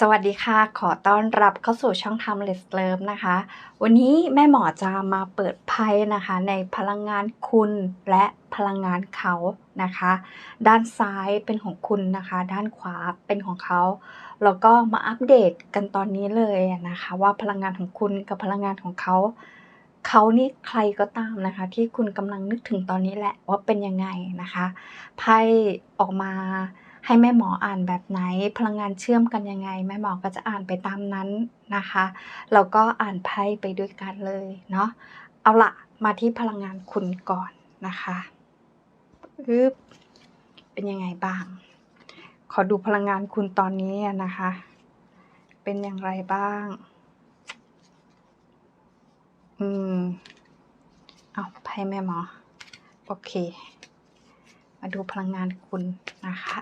สวัสดีค่ะ ขอต้อนรับเข้าสู่ช่องทำเลสเลิฟนะคะ วันนี้แม่หมอจะมาเปิดไพ่นะคะในพลังงานคุณและพลังงานเขานะคะ ด้านซ้ายเป็นของคุณนะคะ ด้านขวาเป็นของเขา แล้วก็มาอัปเดตกันตอนนี้เลยนะคะ ว่าพลังงานของคุณกับพลังงานของเขา เขานี่ใครก็ตามนะคะ ที่คุณกำลังนึกถึงตอนนี้แหละว่าเป็นยังไงนะคะ ไพ่ออกมา ให้แม่หมออ่านแบบไหน พลังงานเชื่อมกันยังไง แม่หมอก็จะอ่านไปตามนั้นนะคะแล้วก็อ่านไพ่ไปด้วยกันเลยเนาะเอาละมาที่พลังงานคุณก่อนนะคะอึบเป็นยังไงบ้าง ขอดูพลังงานคุณตอนนี้นะคะ เป็นอย่างไรบ้าง อืม เอาไพ่แม่หมอ โอเค มาดูพลังงานคุณนะคะ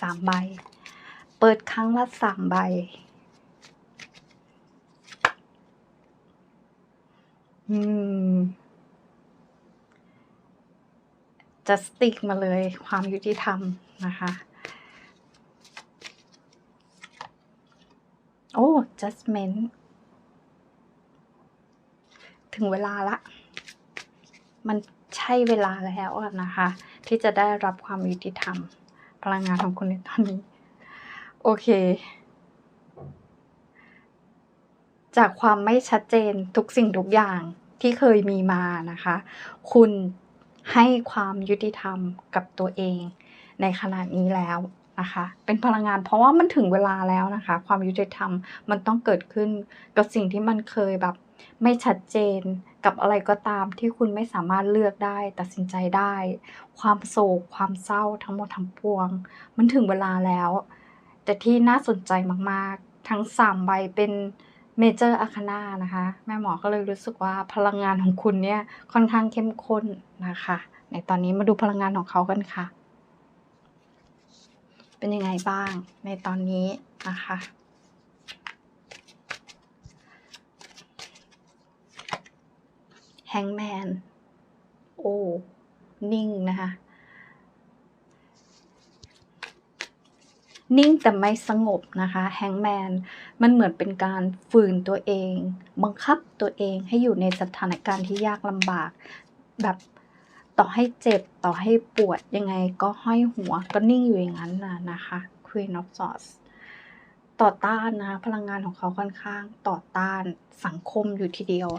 สามใบ เปิดครั้งละสามใบ อืม จะสติ๊กมาเลยความยุติธรรมนะคะ โอ้ judgment ถึงเวลาละ มันใช่เวลาแล้วนะคะ ที่จะได้รับความยุติธรรม พลังงานของคุณในตอนนี้ โอเค จากความไม่ชัดเจนทุกสิ่งทุกอย่างที่เคยมีมานะคะ คุณให้ความยุติธรรมกับตัวเอง ในขณะนี้แล้วนะคะ เป็นพลังงานเพราะว่ามันถึงเวลาแล้วนะคะ ความยุติธรรมมันต้องเกิดขึ้นกับสิ่งที่มันเคยแบบ ไม่ชัดเจนกับอะไรก็ตามที่คุณไม่สามารถเลือกได้ ตัดสินใจได้ ความโศก ความเศร้าทั้งหมดทั้งปวง มันถึงเวลาแล้ว แต่ที่น่าสนใจมากๆ ทั้งสามใบเป็นเมเจอร์อาคานานะคะ แม่หมอก็เลยรู้สึกว่าพลังงานของคุณเนี่ยค่อนข้างเข้มข้นนะคะ ในตอนนี้มาดูพลังงานของเขากันค่ะ เป็นยังไงบ้างในตอนนี้นะคะ แฮงแมนโอ้ นิ่งนะคะ นิ่งแต่ไม่สงบนะคะแฮงแมนมันเหมือนเป็นการฝืนตัวเอง บังคับตัวเองให้อยู่ในสถานการณ์ที่ยากลำบาก แบบต่อให้เจ็บต่อให้ปวดยังไงก็ห้อยหัวก็นิ่งอยู่อย่างนั้นนะนะคะ Queen of Swords ต่อต้านนะพลังงานของเขาค่อนข้างต่อต้านสังคมอยู่ทีเดียว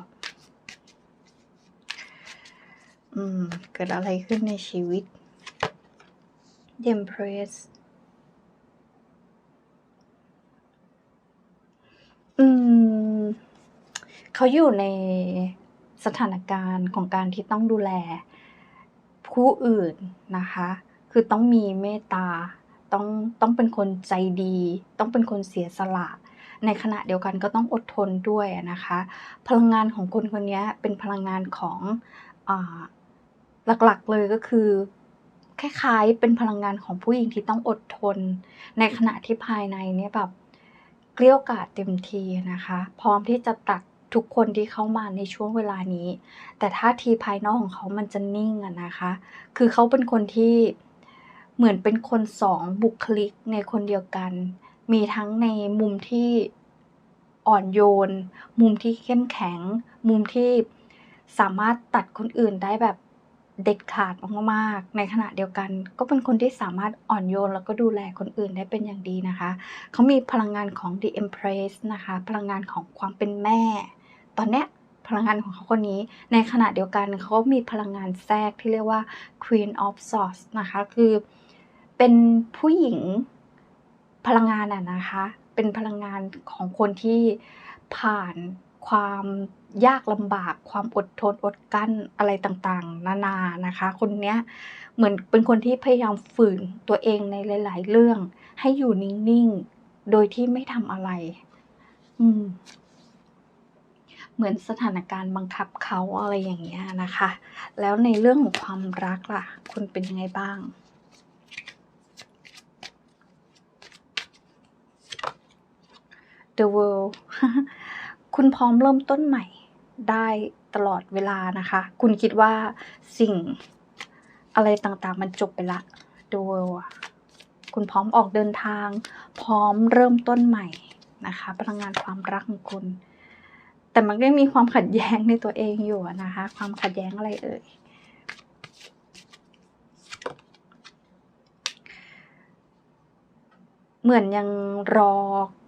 อืม เกิดอะไรขึ้นในชีวิต The Empress อืม เขาอยู่ในสถานการณ์ของการที่ต้องดูแล ผู้อื่นนะคะ คือต้องมีเมตตา ต้องต้องเป็นคนใจดี ต้องเป็นคนเสียสละ ในขณะเดียวกันก็ต้องอดทนด้วยนะคะ พลังงานของคนคนนี้เป็นพลังงานของอ หลักๆเลยก็คือ คล้ายๆ เป็นพลังงานของผู้หญิงที่ต้องอดทน ในขณะที่ภายในเนี่ยแบบเกลี้ยกล่อมเต็มทีนะคะ พร้อมที่จะตัดทุกคนที่เข้ามาในช่วงเวลานี้ แต่ท่าทีภายนอกของเขามันจะนิ่งอะนะคะ คือเขาเป็นคนที่เหมือนเป็นคนสองบุคลิกในคนเดียวกัน มีทั้งในมุมที่อ่อนโยน มุมที่เข้มแข็ง มุมที่สามารถตัดคนอื่นได้แบบ เด็ดขาดมากๆในขณะเดียวกัน ก็เป็นคนที่สามารถอ่อนโยนแล้วก็ดูแลคนอื่นได้เป็นอย่างดีนะคะ เขามีพลังงานของ The Empress นะคะ พลังงานของความเป็นแม่ ตอนเนี้ยพลังงานของเขาคนนี้ ในขณะเดียวกันเขามีพลังงานแทรกที่เรียกว่า Queen of Swords นะคะ คือเป็นผู้หญิงพลังงานอะนะคะ เป็นพลังงานของคนที่ผ่าน ความยากลำบาก ความอดทนอดกั้นอะไรต่างๆ นานานะคะ คนเนี้ยเหมือนเป็นคนที่พยายามฝืนตัวเองในหลาย ๆ เรื่อง ให้อยู่นิ่งๆ โดยที่ไม่ทำอะไร อืม เหมือนสถานการณ์บังคับเขาอะไรอย่างเงี้ยนะคะ แล้วในเรื่องของความรักล่ะ คุณเป็นยังไงบ้าง The World คุณพร้อมเริ่มต้นใหม่ได้ตลอดเวลานะคะ คุณคิดว่าสิ่งอะไรต่างๆ มันจบไปละดูคุณพร้อมออกเดินทาง พร้อมเริ่มต้นใหม่นะคะ พลังงานความรักของคุณ แต่มันก็มีความขัดแย้งในตัวเองอยู่นะคะ ความขัดแย้งอะไรเอ่ย เหมือนยังรอ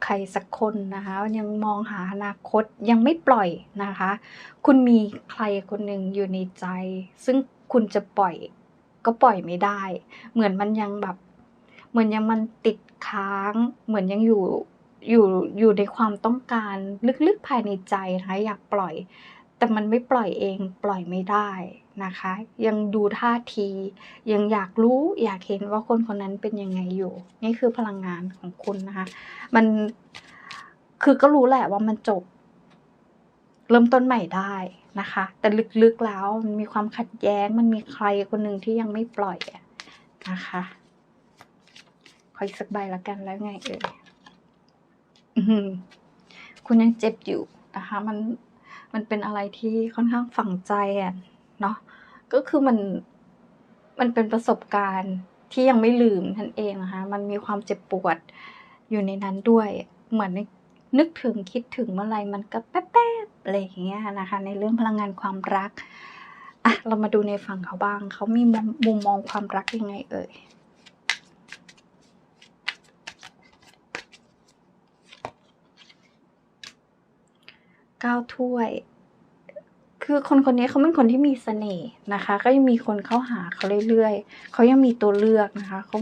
ใครสักคนนะคะ ยังมองหาอนาคตยังไม่ปล่อยนะคะ คุณมีใครคนหนึ่งอยู่ในใจ ซึ่งคุณจะปล่อยก็ปล่อยไม่ได้ เหมือนมันยังแบบ เหมือนยังมันติดค้าง เหมือนยังอยู่อยู่อยู่ในความต้องการลึกๆภายในใจนะคะอยากปล่อย แต่มันไม่ปล่อยเองปล่อยไม่ได้นะคะ ยังดูท่าที ยังอยากรู้อยากเห็นว่าคนคนนั้นเป็นยังไงอยู่ นี่คือพลังงานของคุณนะคะ มันคือก็รู้แหละว่ามันจบ เริ่มต้นใหม่ได้นะคะ แต่ลึกๆแล้วมันมีความขัดแย้ง มันมีใครคนหนึ่งที่ยังไม่ปล่อยนะคะขออีกสักใบละกันแล้วไงเอ่ยคุณยังเจ็บอยู่นะคะ มัน มันเป็นอะไรที่ค่อนข้างฝังใจอะเนาะก็คือมันมันเป็นประสบการณ์ที่ยังไม่ลืมนั่นเองนะคะมันมีความเจ็บปวดอยู่ในนั้นด้วยเหมือนนึกถึงคิดถึงเมื่อไหรมันก็แป๊บๆอะไรอย่างเงี้ยนะคะ ในเรื่องพลังงานความรักอะเรามาดูในฝั่งเขาบ้าง เขามีมุมมองความรักยังไงเอ่ย ก้าถ้วย คือคนคนนี้เขาเป็นคนที่มีเสน่ห์นะคะ ก็ยังมีคนเข้าหาเขาเรื่อยๆเขายังมีตัวเลือกนะคะเขา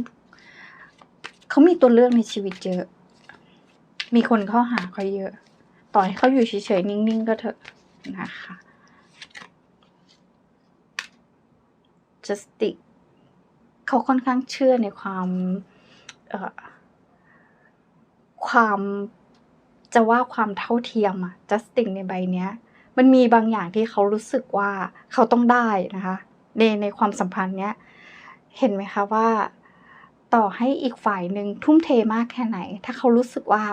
เขามีตัวเลือกในชีวิตเยอะ มีคนเข้าหาเขาเยอะ ต่อให้เขาอยู่เฉยๆนิ่งๆก็เถอะนะคะ justice เขาค่อนข้างเชื่อในความความ จะว่าความเท่าเทียมอะ justice ในใบเนี้ย มันมีบางอย่างที่เขารู้สึกว่าเขาต้องได้นะคะ ในในความสัมพันธ์เนี้ย เห็นไหมคะว่า ต่อให้อีกฝ่ายหนึ่งทุ่มเทมากแค่ไหน ถ้าเขารู้สึกว่า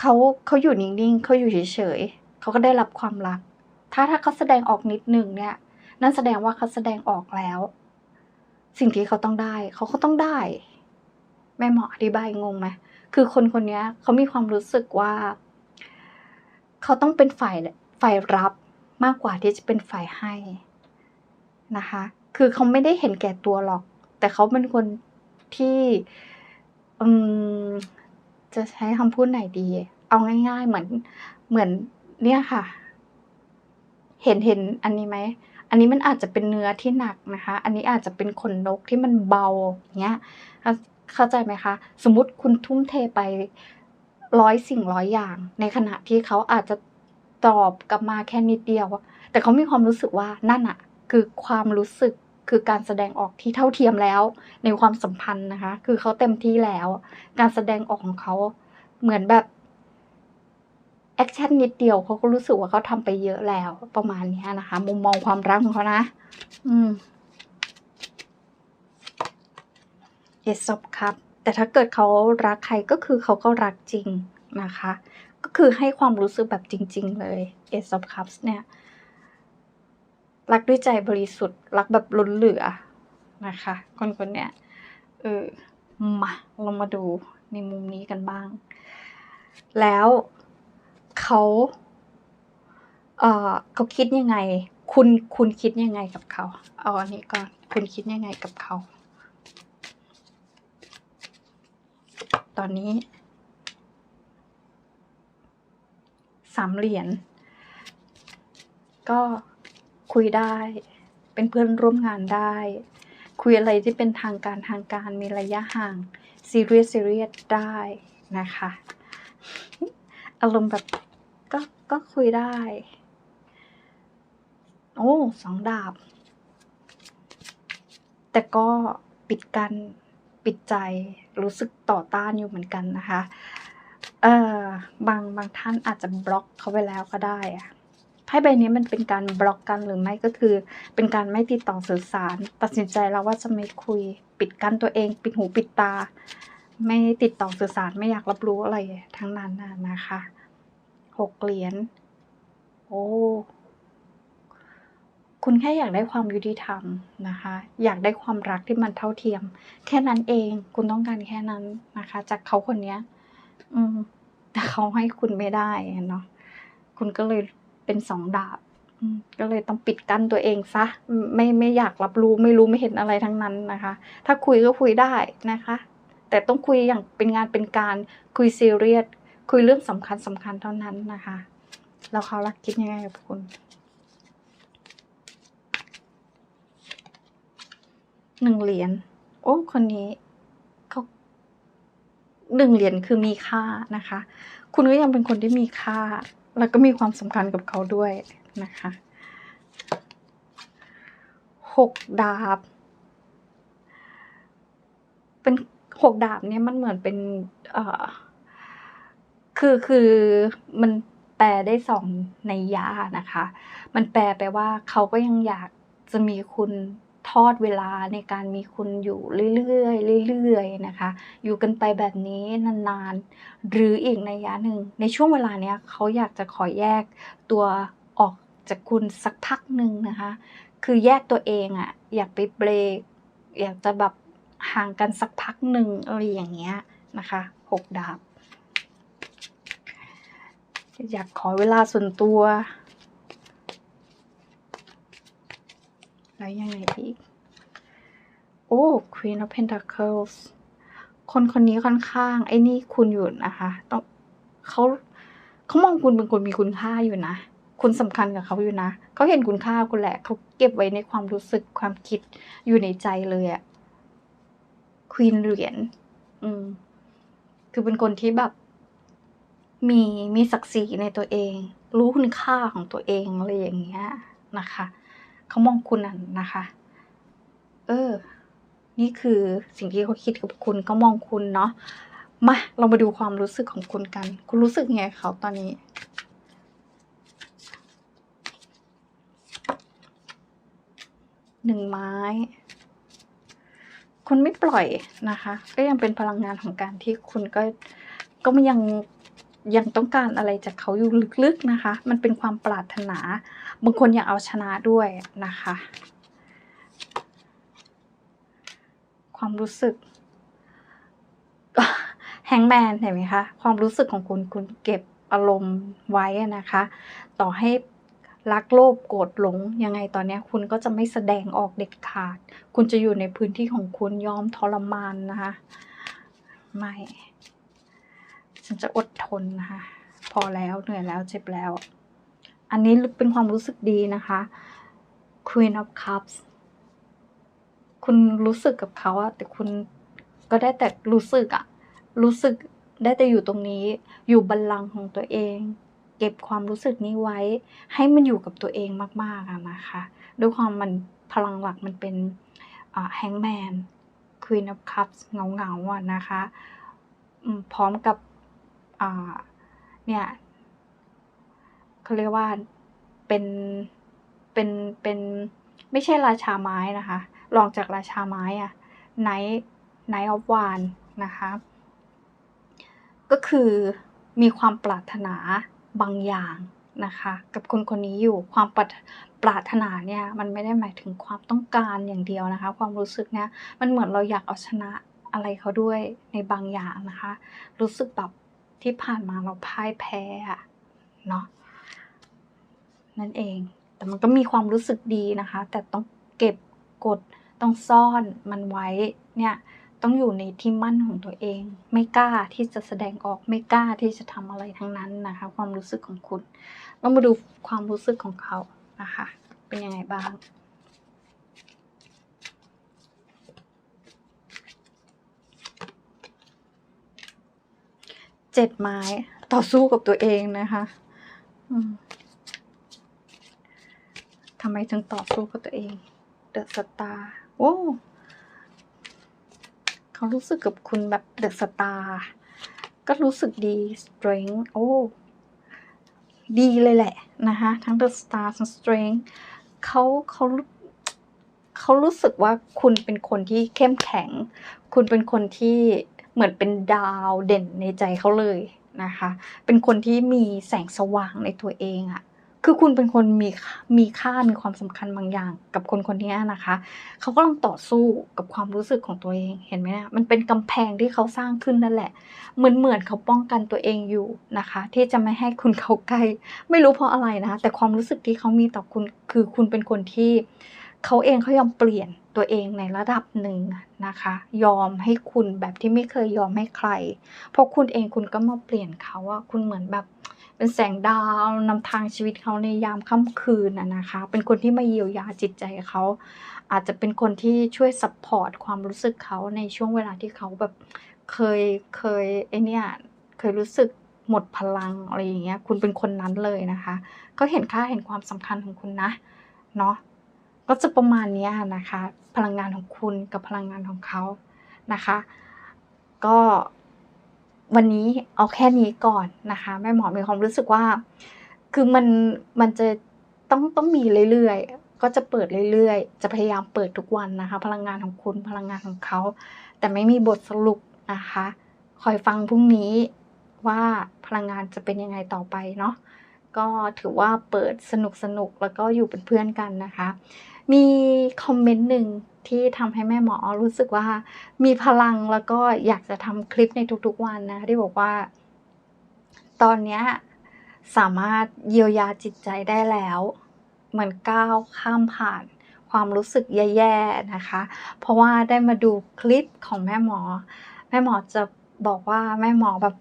เขาเขาอยู่นิ่งๆเขาอยู่เฉยๆเขาก็ได้รับความรัก ถ้าถ้าเขาแสดงออกนิดนึงเนี่ย นั่นแสดงว่าเขาแสดงออกแล้ว สิ่งที่เขาต้องได้ เขาก็ต้องได้ แม่หมออธิบายงงไหม คือคนคนนี้เขามีความรู้สึกว่า เขาต้องเป็นฝ่ายฝ่ายรับมากกว่าที่จะเป็นฝ่ายให้นะคะ คือเขาไม่ได้เห็นแก่ตัวหรอก แต่เขาเป็นคนที่จะใช้คำพูดไหนดี เอาง่าย ๆ เหมือนเหมือนเนี่ยค่ะ เห็นเห็นอันนี้ไหมอันนี้มันอาจจะเป็นเนื้อที่หนักนะคะ อันนี้อาจจะเป็นขนนกที่มันเบาอย่างเงี้ย เข้าใจไหมคะ สมมติคุณทุ่มเทไปร้อยสิ่งร้อยอย่าง ในขณะที่เขาอาจจะตอบกลับมาแค่นิดเดียว แต่เขามีความรู้สึกว่านั่นอะคือความรู้สึกคือการแสดงออกที่เท่าเทียมแล้ว ในความสัมพันธ์นะคะ คือเขาเต็มที่แล้ว การแสดงออกของเขาเหมือนแบบแอคชั่นนิดเดียวเขาก็รู้สึกว่าเขาทำไปเยอะแล้ว ประมาณนี้นะคะ มุมมองความรักของเขานะ อืม เอสอบครับแต่ถ้าเกิดเขารักใครก็คือเขาก็รักจริงนะคะ ก็คือให้ความรู้สึกแบบจริง ๆ เลยเอสอบคัพเนี่ย รักด้วยใจบริสุทธิ์ รักแบบล้นเหลือนะคะ คนคนเนี้ยเออมาเรามาดูในมุมนี้กันบ้าง แล้วเขาเออเขาคิดยังไง คุณคุณคิดยังไงกับเขา เอาอันนี้ก่อน คุณคิดยังไงกับเขา ตอนนี้สามเหรียญก็คุยได้ เป็นเพื่อนร่วมงานได้ คุยอะไรที่เป็นทางการทางการมีระยะห่างซีเรียสซีเรียสได้นะคะ อารมณ์แบบก็ก็คุยได้ โอ้สองดาบ แต่ก็ปิดกัน ปิดใจรู้สึกต่อต้านอยู่เหมือนกันนะคะ เอ่อบางบางท่านอาจจะบล็อกเขาไปแล้วก็ได้อะไพ่ใบนี้มันเป็นการบล็อกกันหรือไม่ก็คือ เป็นการไม่ติดต่อสื่อสาร ตัดสินใจแล้วว่าจะไม่คุย ปิดกั้นตัวเอง ปิดหูปิดตา ไม่ติดต่อสื่อสารไม่อยากรับรู้อะไรทั้งนั้นนะคะหกเหรียญโอ้ คุณแค่อยากได้ความยุติธรรมนะคะ อยากได้ความรักที่มันเท่าเทียม แค่นั้นเอง คุณต้องการแค่นั้นนะคะ จากเขาคนเนี้ย อืม แต่เขาให้คุณไม่ได้เนาะคุณก็เลยเป็นสองดาบก็เลยต้องปิดกั้นตัวเองซะไม่ไม่อยากรับรู้ไม่รู้ไม่เห็นอะไรทั้งนั้นนะคะ ถ้าคุยก็คุยได้นะคะ แต่ต้องคุยอย่างเป็นงานเป็นการคุยซีเรียสคุยเรื่องสำคัญสำคัญเท่านั้นนะคะ แล้วเขาล่ะคิดยังไงกับคุณ? 1เหรียญ โอ้ คนนี้เขา1เหรียญคือมีค่านะคะ คุณก็ยังเป็นคนที่มีค่า แล้วก็มีความสำคัญกับเขาด้วยนะคะ6ดาบ เป็น6ดาบเนี่ยมันเหมือนเป็นเอ่อคือคือมันแปลได้2นัยยะอะนะคะ มันแปลไปว่าเขาก็ยังอยากจะมีคุณ อดเวลาในการมีคุณอยู่เรื่อยๆเรื่อยๆนะคะ อยู่กันไปแบบนี้นานๆ หรืออีกในยะหนึ่ง ในช่วงเวลาเนี้ยเขาอยากจะขอแยกตัวออกจากคุณสักพักหนึ่งนะคะ คือแยกตัวเองอะอยากไปเบรก อยากจะแบบห่างกันสักพักหนึ่งอะไรอย่างเงี้ยนะคะ6ดาบ อยากขอเวลาส่วนตัว แล้วยังไงอีก?โอ้ Queen of Pentacles คนคนนี้ค่อนข้าง ไอ้นี่คุณอยู่นะคะต้องเขาเขามองคุณเป็นคนมีคุณค่าอยู่นะ คุณสำคัญกับเขาอยู่นะ เขาเห็นคุณค่าคุณแหละ เขาเก็บไว้ในความรู้สึกความคิดอยู่ในใจเลยอะ Queen เหรียญอืม คือเป็นคนที่แบบ มีมีศักดิ์ศรีในตัวเอง รู้คุณค่าของตัวเองอะไรอย่างเงี้ยนะคะ เขามองคุณอะนะคะ เออ นี่คือสิ่งที่เขาคิดกับคุณเขามองคุณเนาะมาเรามาดูความรู้สึกของคุณกัน คุณรู้สึกไงเขาตอนนี้?1ไม้ คุณไม่ปล่อยนะคะ ก็ยังเป็นพลังงานของการที่คุณก็ก็ยังยังต้องการอะไรจากเขาอยู่ลึกๆนะคะ มันเป็นความปรารถนา บางคนอยากเอาชนะด้วยนะคะ ความรู้สึก Hangman เห็นไหมคะ ความรู้สึกของคุณคุณเก็บอารมณ์ไว้นะคะ ต่อให้รักโลภโกรธหลง ยังไงตอนนี้คุณก็จะไม่แสดงออกเด็ดขาด คุณจะอยู่ในพื้นที่ของคุณยอมทรมานนะคะ ไม่ ฉันจะอดทนนะคะ พอแล้วเหนื่อยแล้วเจ็บแล้ว อันนี้เป็นความรู้สึกดีนะคะ Queen of Cups คุณรู้สึกกับเขาอะแต่คุณก็ได้แต่รู้สึกอะรู้สึกได้แต่อยู่ตรงนี้ อยู่บัลลังก์ของตัวเอง เก็บความรู้สึกนี้ไว้ ให้มันอยู่กับตัวเองมากๆอะนะคะ ด้วยความมันพลังหลักมันเป็นอ่า Hangman Queen of Cups เงาๆอะนะคะ พร้อมกับเนี่ย เขาเรียกว่าเป็นเป็นเป็นไม่ใช่ราชาไม้นะคะรองจากราชาไม้อะ Knight Knight of Wands นะคะก็คือมีความปรารถนาบางอย่างนะคะกับคนคนนี้อยู่ความปรารถปรารถนาเนี่ยมันไม่ได้หมายถึงความต้องการอย่างเดียวนะคะ ความรู้สึกเนี่ยมันเหมือนเราอยากเอาชนะอะไรเขาด้วยในบางอย่างนะคะ รู้สึกแบบที่ผ่านมาเราพ่ายแพ้อะเนาะ นั่นเอง แต่มันก็มีความรู้สึกดีนะคะ แต่ต้องเก็บกดต้องซ่อนมันไว้เนี่ยต้องอยู่ในที่มั่นของตัวเอง ไม่กล้าที่จะแสดงออกไม่กล้าที่จะทำอะไรทั้งนั้นนะคะ ความรู้สึกของคุณเรามาดูความรู้สึกของเขานะคะ เป็นยังไงบ้าง?7ไม้ต่อสู้กับตัวเองนะคะ อืม ทำไมถึงต่อสู้กับตัวเอง The Star โอ้เขารู้สึกกับคุณแบบ The Star ก็รู้สึกดี Strength โอ้ดีเลยแหละนะคะทั้ง The Star ทั้ง Strength เขาเขาเขารู้สึกว่าคุณเป็นคนที่เข้มแข็ง คุณเป็นคนที่เหมือนเป็นดาวเด่นในใจเขาเลยนะคะ เป็นคนที่มีแสงสว่างในตัวเองอะ คือคุณเป็นคนมีมีค่ามีความสำคัญบางอย่าง กับคนคนนี้นะคะ เขากำลังต่อสู้กับความรู้สึกของตัวเองเห็นไหมนี่ยมันเป็นกำแพงที่เขาสร้างขึ้นนั่นแหละ เหมือนเหมือนเขาป้องกันตัวเองอยู่นะคะ ที่จะไม่ให้คุณเข้าใกล้ ไม่รู้เพราะอะไรนะคะแต่ความรู้สึกที่เขามีต่อคุณคือคุณเป็นคนที่เขาเองเขายอมเปลี่ยนตัวเองในระดับหนึ่งนะคะ ยอมให้คุณแบบที่ไม่เคยยอมให้ใคร เพราะคุณเองคุณก็มาเปลี่ยนเขาว่าคุณเหมือนแบบ เป็นแสงดาวนำทางชีวิตเขาในยามค่ำคืนนะนะคะ เป็นคนที่มาเยียวยาจิตใจเขา อาจจะเป็นคนที่ช่วยซัพพอร์ตความรู้สึกเขาในช่วงเวลาที่เขาแบบเคยเคยไอเนี่ยเคยรู้สึกหมดพลังอะไรอย่างเงี้ย คุณเป็นคนนั้นเลยนะคะ ก็เห็นค่าเห็นความสำคัญของคุณนะ เนาะ ก็จะประมาณนี้นะคะ พลังงานของคุณกับพลังงานของเขานะคะ ก็ วันนี้เอาแค่นี้ก่อนนะคะแม่หมอมีความรู้สึกว่า คือมันมันจะต้องต้องมีเรื่อยๆ ก็จะเปิดเรื่อยๆ จะพยายามเปิดทุกวันนะคะ พลังงานของคุณพลังงานของเขา แต่ไม่มีบทสรุปนะคะ คอยฟังพรุ่งนี้ว่าพลังงานจะเป็นยังไงต่อไปเนาะก็ถือว่าเปิดสนุกสนุกแล้วก็อยู่เป็นเพื่อนกันนะคะ มีคอมเมนต์หนึ่งที่ทำให้แม่หมอรู้สึกว่า มีพลังแล้วก็อยากจะทำคลิปในทุกๆวันนะที่บอกว่า ตอนเนี้สามารถเยียวยาจิตใจได้แล้วเหมือนก้าวข้ามผ่านความรู้สึกแย่ๆนะคะ เพราะว่าได้มาดูคลิปของแม่หมอ แม่หมอจะบอกว่าแม่หมอแบบ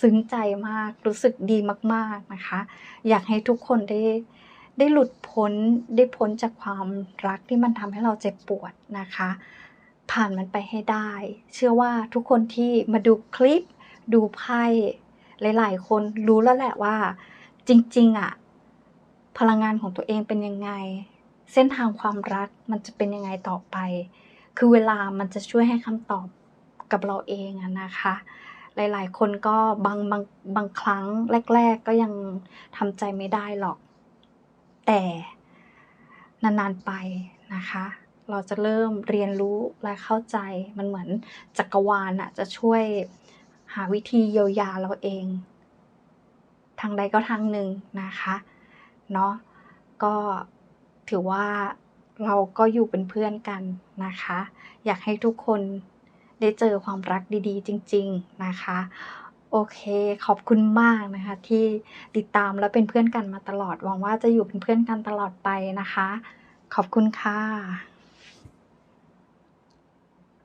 ซึ้งใจมากรู้สึกดีมาก ๆนะคะ อยากให้ทุกคนได้ ได้หลุดพ้นได้พ้นจากความรักที่มันทำให้เราเจ็บปวดนะคะ ผ่านมันไปให้ได้ เชื่อว่าทุกคนที่มาดูคลิปดูไพ่หลาย ๆ คนรู้แล้วแหละว่า จริง ๆอะพลังงานของตัวเองเป็นยังไง เส้นทางความรักมันจะเป็นยังไงต่อไป คือเวลามันจะช่วยให้คำตอบกับเราเองอะนะคะ หลาย ๆ คนก็บางบางบางครั้งแรก ๆ ก็ยังทำใจไม่ได้หรอก แต่นานๆไปนะคะ เราจะเริ่มเรียนรู้และเข้าใจมันเหมือนจักรวาลน่ะจะช่วยหาวิธีเยียวยาเราเอง ทางใดก็ทางหนึ่งนะคะเนาะก็ถือว่าเราก็อยู่เป็นเพื่อนกันนะคะ อยากให้ทุกคนได้เจอความรักดีๆ จริง ๆนะคะ โอเค ขอบคุณมากนะคะ ที่ติดตามและเป็นเพื่อนกันมาตลอด หวังว่าจะอยู่เป็นเพื่อนกันตลอดไปนะคะ ขอบคุณค่ะ